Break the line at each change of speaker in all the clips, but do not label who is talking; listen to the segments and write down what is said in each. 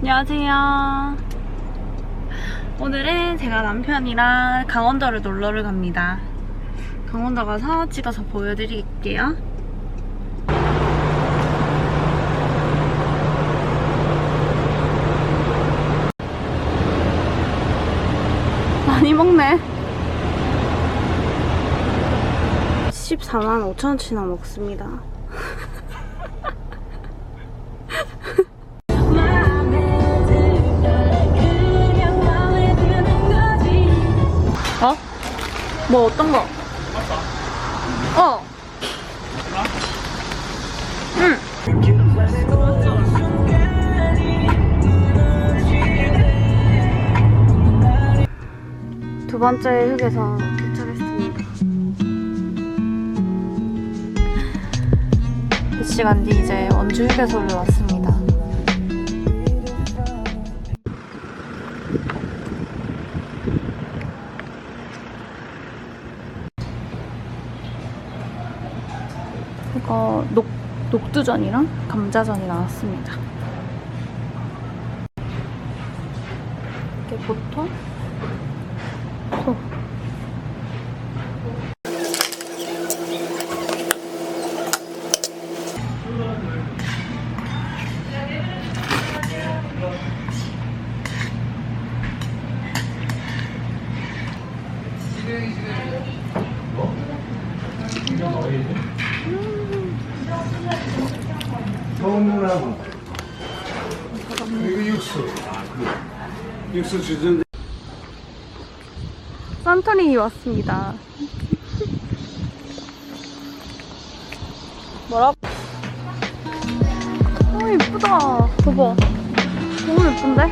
안녕하세요. 오늘은 제가 남편이랑 강원도를 놀러를 갑니다. 강원도 가서 찍어서 보여드릴게요. 많이 먹네. 14만 5천원치나 먹습니다. 뭐 어떤 거? 어. 응. 두 번째 휴게소 도착했습니다. 몇 시간 뒤 이제 원주 휴게소를 왔습니다. 녹, 녹두전이랑 감자전이 나왔습니다. 이게 보통 소.
육수 주전
산토리니 왔습니다. 뭐라? 어 예쁘다. 봐봐. 너무 예쁜데?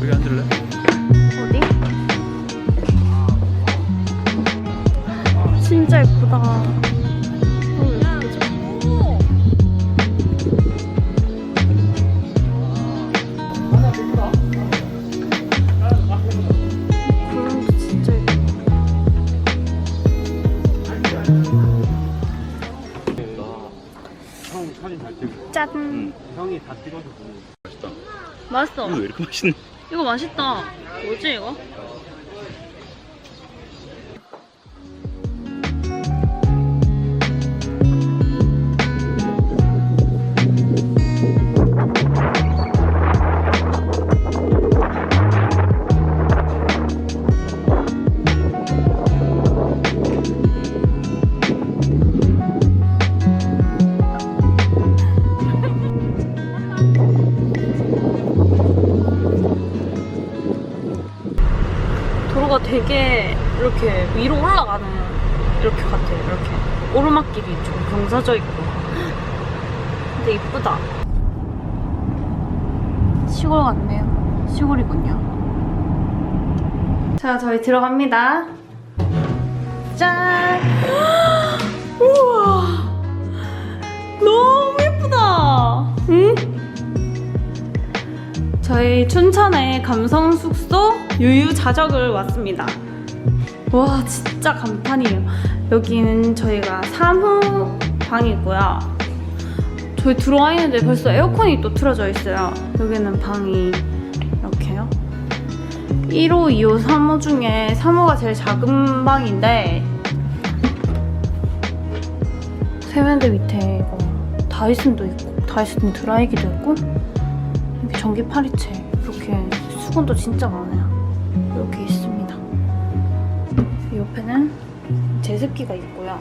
여기 앉을래?
어디? 진짜 예쁘다.
맛있다.
맛있어.
이거 왜 이렇게 맛있네?
이거 맛있다. 뭐지 이거? 이렇게 위로 올라가는 이렇게 같아요. 이렇게 오르막길이 좀 경사져 있고. 근데 이쁘다. 시골 같네요. 시골이군요. 자, 저희 들어갑니다. 짠! 우와! 너무 예쁘다! 응? 저희 춘천의 감성 숙소 유유자적을 왔습니다. 와 진짜 감탄이에요. 여기는 저희가 사무 방이고요. 저희 들어와 있는데 벌써 에어컨이 또 틀어져 있어요. 여기는 방이 이렇게요. 1호, 2호, 3호 중에 3호가 제일 작은 방인데 세면대 밑에 이거 다이슨도 있고 다이슨 드라이기도 있고 이렇게 전기 파리채 이렇게 수건도 진짜 많아요. 이렇게. 이 옆에는 제습기가 있고요.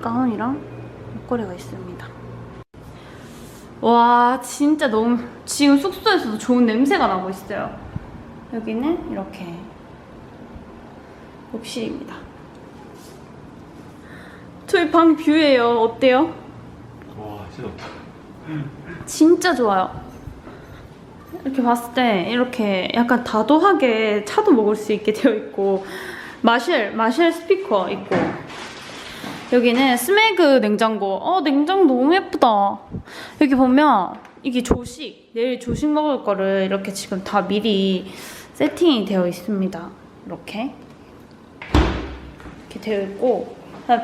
가운이랑 목걸이가 있습니다. 와 진짜 너무 지금 숙소에서도 좋은 냄새가 나고 있어요. 여기는 이렇게 욕실입니다. 저희 방 뷰예요. 어때요?
와 진짜 좋다.
진짜 좋아요. 이렇게 봤을 때 이렇게 약간 다도하게 차도 먹을 수 있게 되어 있고 마실 마실 스피커 있고 여기는 스매그 냉장고. 어 냉장고 너무 예쁘다. 여기 보면 이게 조식 내일 조식 먹을 거를 이렇게 지금 다 미리 세팅이 되어 있습니다. 이렇게 이렇게 되어 있고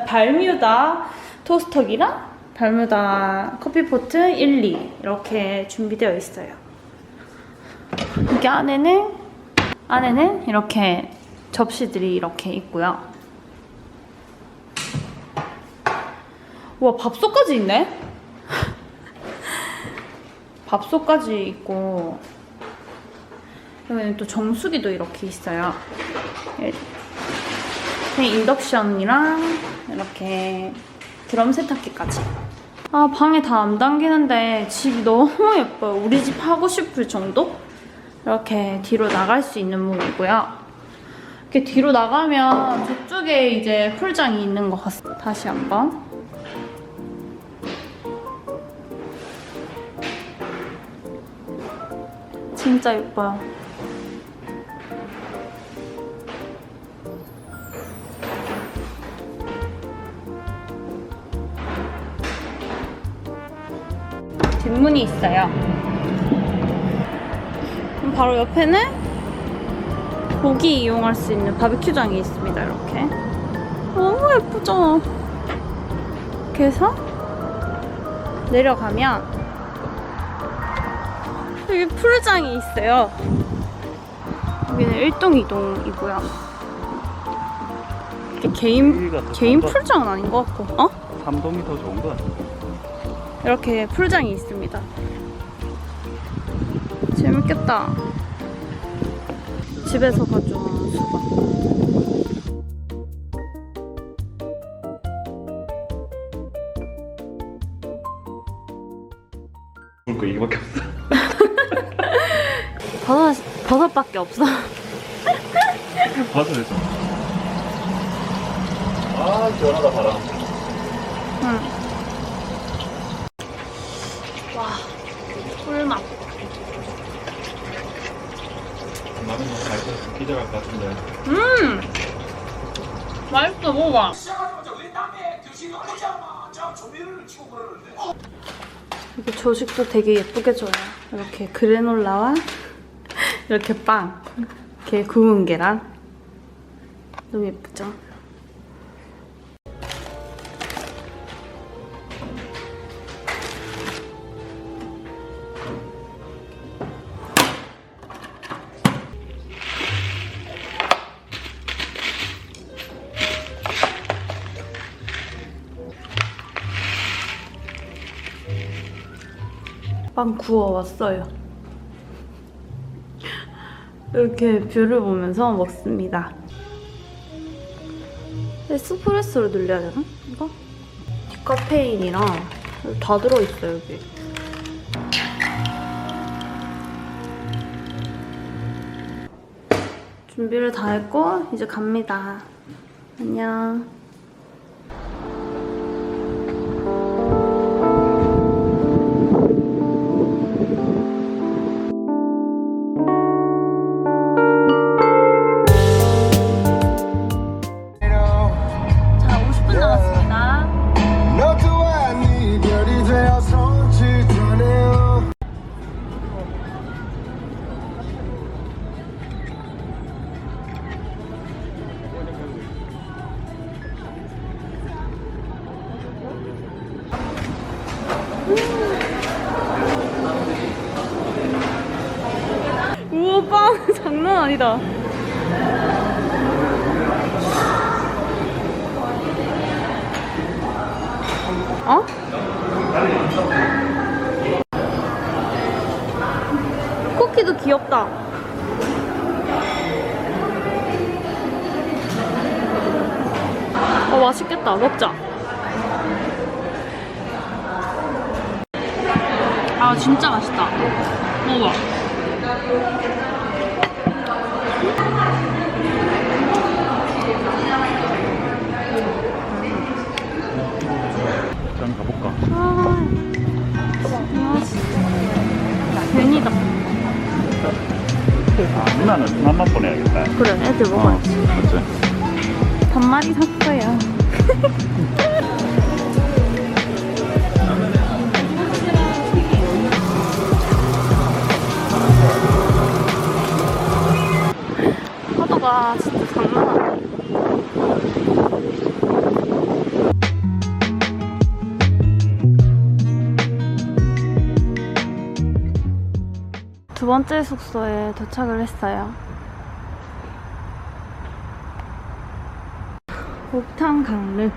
발뮤다 토스터기랑 발뮤다 커피포트 1, 2 이렇게 준비되어 있어요. 이게 안에는 안에는 이렇게 접시들이 이렇게 있고요. 와 밥솥까지 있네. 밥솥까지 있고 여기는 또 정수기도 이렇게 있어요. 예. 인덕션이랑 이렇게 드럼 세탁기까지. 아 방에 다 안 담기는데 집이 너무 예뻐요. 우리 집 하고 싶을 정도? 이렇게 뒤로 나갈 수 있는 문이고요. 이렇게 뒤로 나가면 저쪽에 이제 풀장이 있는 것 같습니다. 다시 한번. 진짜 예뻐요. 뒷문이 있어요. 바로 옆에는 고기 이용할 수 있는 바비큐장이 있습니다. 이렇게. 너무 예쁘죠? 이렇게 해서 내려가면 여기 풀장이 있어요. 여기는 1동, 2동이고요. 이게 개인, 개인
것
풀장은 아닌 것 같고. 어?
삼동이 더 좋은 거 같아.
이렇게 풀장이 있습니다. 재밌겠다. 집에서 가져온 수박.
볼거 이거밖에 없어.
버섯, 버섯밖에 없어.
됐어. 아 시원하다 바람.
응. 와, 꿀맛.
나는 너무 맛있어서 기대갈 것 같은데.
음! 맛있어, 먹어봐. 이게 조식도 되게 예쁘게 줘요. 이렇게 그래놀라와 이렇게 빵, 이렇게 구운 계란. 너무 예쁘죠? 빵 구워 왔어요. 이렇게 뷰를 보면서 먹습니다. 에스프레소를 늘려야 되나? 이거? 디카페인이랑 다 들어있어요, 여기. 준비를 다 했고, 이제 갑니다. 안녕. 귀엽다. 어, 맛있겠다. 먹자. 아, 진짜 맛있다. 먹어봐. 그래 애들 먹어야지.
어, 맞지?
반마리 샀어요. 파도가 진짜 장난 아니야. 두 번째 숙소에 도착을 했어요. 옥탕 강릉.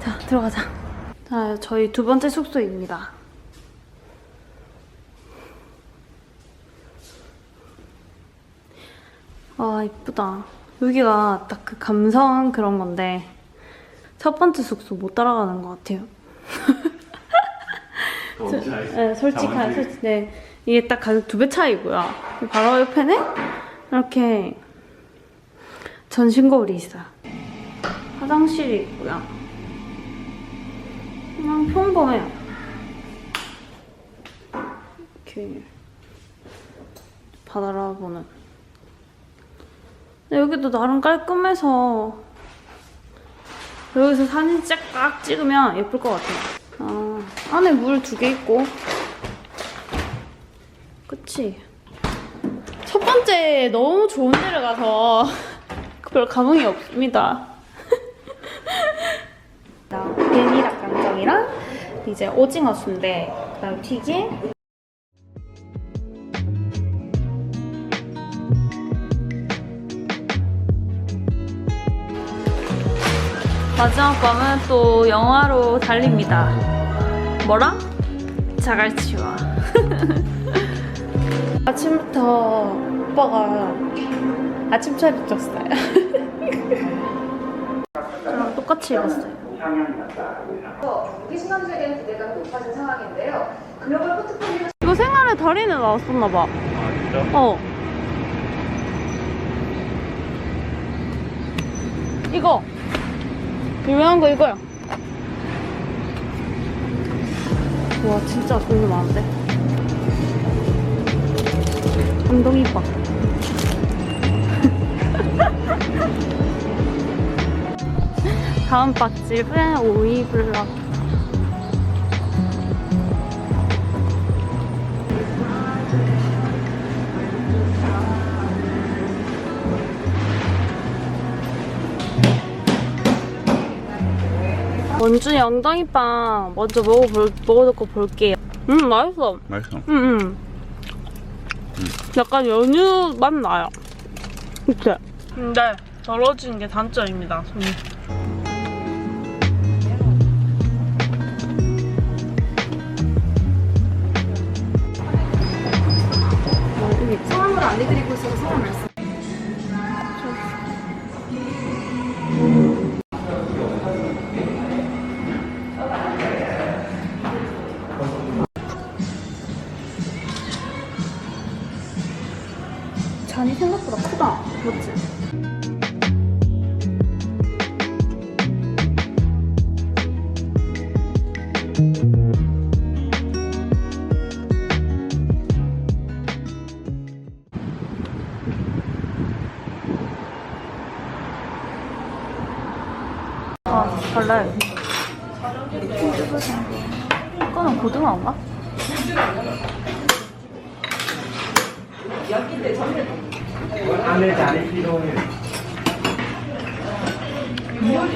자, 들어가자. 자, 저희 두 번째 숙소입니다. 아, 이쁘다. 여기가 딱 그 감성 그런 건데, 첫 번째 숙소 못 따라가는 것 같아요. 네, 솔직한, 솔직, 네. 이게 딱 가격 두 배 차이고요. 바로 옆에는 이렇게 전신 거울이 있어요. 화장실이 있고요. 그냥 평범해요. 이렇게 바다를 보는. 근데 여기도 나름 깔끔해서 여기서 사진 쫙 찍으면 예쁠 것 같아요. 아, 안에 물 두 개 있고. 그치? 첫 번째 너무 좋은 데를 가서 별 감흥이 없습니다. 이제 오징어 순대, 그다음 튀김. 마지막 밤은 또 영화로 달립니다. 뭐랑? 자갈치와. 아침부터 오빠가 아침 차려줬어요. 저랑 똑같이 입었어요.
무기신감수에 대한 기대가 높아진 상황인데요. 글로벌 포트폴리오
이거 생활의 달인에 나왔었나 봐.
아 진짜?
어. 이거. 유명한 거 이거야. 와, 진짜 종류 많은데? 감동이빵. 다음 맛집은 오이블럭. 원준이 엉덩이빵 먼저 먹어볼, 먹어놓고 볼게요. 음, 맛있어.
맛있어.
음, 음. 약간 연유 맛 나요. 그치? 근데 덜어지는 게 단점입니다, 손이.
안내드리고 있어서 성함 말
달라요. 이거는 고등어인가?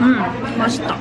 음, 맛있다.